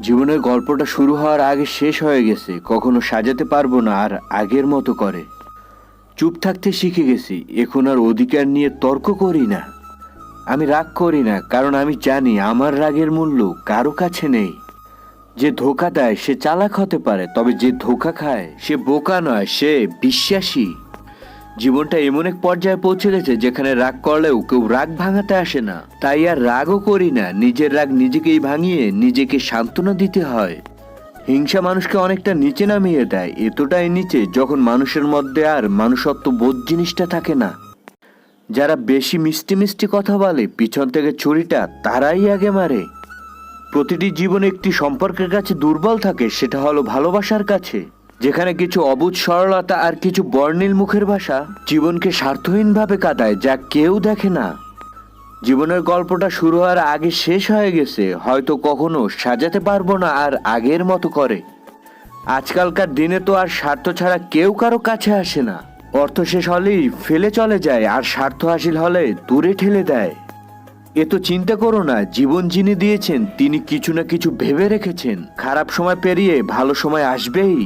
জীবনের গল্পটা শুরু হওয়ার আগে শেষ হয়ে গেছে, কখনো সাজাতে পারব না আর আগের মতো করে। চুপ থাকতে শিখে গেছি, এখন আর অধিকার নিয়ে তর্ক করি না। আমি রাগ করি না, কারণ আমি জানি আমার রাগের মূল্য কারও কাছে নেই। যে ধোকা দেয় সে চালাক হতে পারে, তবে যে ধোকা খায় সে বোকা নয়, সে বিশ্বাসী। জীবনটা এমন এক পর্যায়ে পৌঁছে গেছে যেখানে রাগ করলেও কেউ রাগ ভাঙাতে আসে না। তাই আর রাগও করি না, নিজের রাগ নিজেকেই ভাঙিয়ে নিজেকে সান্ত্বনা দিতে হয়। হিংসা মানুষকে অনেকটা নিচে নামিয়ে দেয়, এতটাই নিচে যখন মানুষের মধ্যে আর মানুষত্ব বোধ জিনিসটা থাকে না। যারা বেশি মিষ্টি মিষ্টি কথা বলে, পিছন থেকে ছুরিটা তারাই আগে মারে। প্রতিটি জীবনে একটি সম্পর্কের কাছে দুর্বল থাকে, সেটা হলো ভালোবাসার কাছে। যেখানে কিছু অবুধ সরলতা আর কিছু বর্ণিল মুখের ভাষা জীবনকে স্বার্থহীনভাবে কাটায় যা কেউ দেখে না। জীবনের গল্পটা শুরু হওয়ার আগে শেষ হয়ে গেছে, হয়তো কখনো সাজাতে পারব না আর আগের মতো করে। আজকালকার দিনে তো আর স্বার্থ ছাড়া কেউ কারও কাছে আসে না। অর্থ শেষ হলেই ফেলে চলে যায় আর স্বার্থ হাসিল হলে দূরে ঠেলে দেয়। এ তো চিন্তা করো না, জীবন যিনি দিয়েছেন, তিনি কিছু না কিছু ভেবে রেখেছেন। খারাপ সময় পেরিয়ে ভালো সময় আসবেই।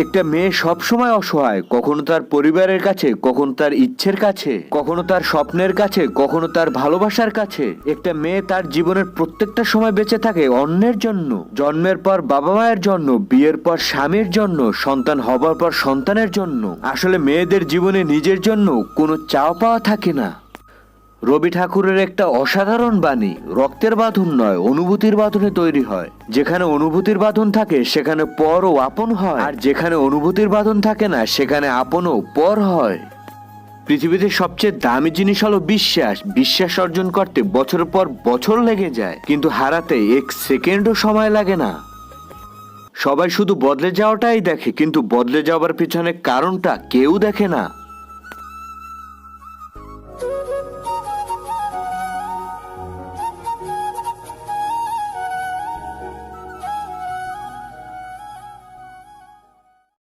একটা মেয়ে সব সময় অসহায়, কখনো তার পরিবারের কাছে, কখনো তার ইচ্ছের কাছে, কখনো তার স্বপ্নের কাছে, কখনো তার ভালোবাসার কাছে। একটা মেয়ে তার জীবনের প্রত্যেকটা সময় বেঁচে থাকে অন্যের জন্য, জন্মের পর বাবা মায়ের জন্য, বিয়ের পর স্বামীর জন্য, সন্তান হবার পর সন্তানের জন্য। আসলে মেয়েদের জীবনে নিজের জন্য কোনো চাওয়া পাওয়া থাকে না। রবি ঠাকুরের একটা অসাধারণ বাণী, রক্তের বাঁধন নয়, অনুভূতির বাঁধনে তৈরি হয়। যেখানে অনুভূতির বাঁধন থাকে, সেখানে পর ও আপন হয়। আর যেখানে অনুভূতির বাঁধন থাকে না, সেখানে আপনও পর হয়। পৃথিবীতে সবচেয়ে দামি জিনিস হলো বিশ্বাস। বিশ্বাস অর্জন করতে বছরের পর বছর লেগে যায়, কিন্তু হারাতে এক সেকেন্ডও সময় লাগে না। সবাই শুধু বদলে যাওয়াটাই দেখে, কিন্তু বদলে যাওয়ার পিছনে কারণটা কেউ দেখে না।